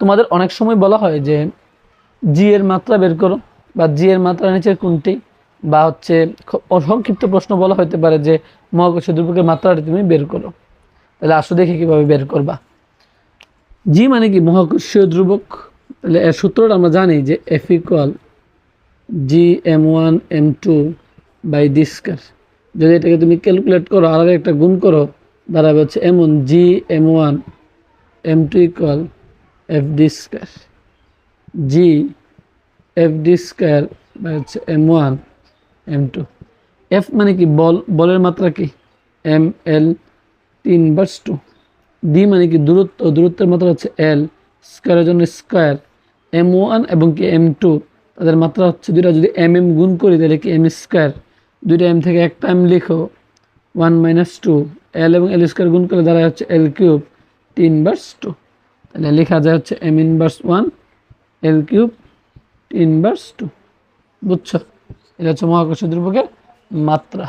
তোমাদের অনেক সময় বলা হয় যে জি এর মাত্রা বের করো বা জি এর মাত্রা নিচের কোনটি? বা হচ্ছে অসংক্ষিপ্ত প্রশ্ন বলা হতে পারে যে মহাকর্ষ দুর্ভোগের মাত্রাটা তুমি বের করো। তাহলে আসো দেখি কীভাবে বের করবা। জি মানে কি? মহাকর্ষীয় ধ্রুবক। তাহলে এর সূত্রটা আমরা জানি যে F equal G M one M two by D square যদি এটাকে তুমি ক্যালকুলেট করো আর একটা গুণ করো, দাঁড়াবে হচ্ছে এমন G M one M two equal F D square G F D square হচ্ছে M one M two F মানে কি? বল, বলের মাত্রা কি? এম এল তিন বার্স টু ডি মানে কি? দূরত্ব, দূরত্বের মাত্রা হচ্ছে এল স্কোয়ারের জন্য স্কোয়ার এম ওয়ান এবং কি এম টু তাদের মাত্রা হচ্ছে দুইটা। যদি এম এম গুণ করি, তাহলে কি এম স্কোয়ার দুইটা এম থেকে একটা এম লিখো। ওয়ান মাইনাস টু এল এবং এল স্কোয়ার গুণ করলে দাঁড়ায় হচ্ছে এল কিউব তিন বার্স টু তাহলে লেখা যায় হচ্ছে M inverse one L cube inverse two বুঝছ? এটা হচ্ছে মহাকর্ষ দ্রুপকের মাত্রা।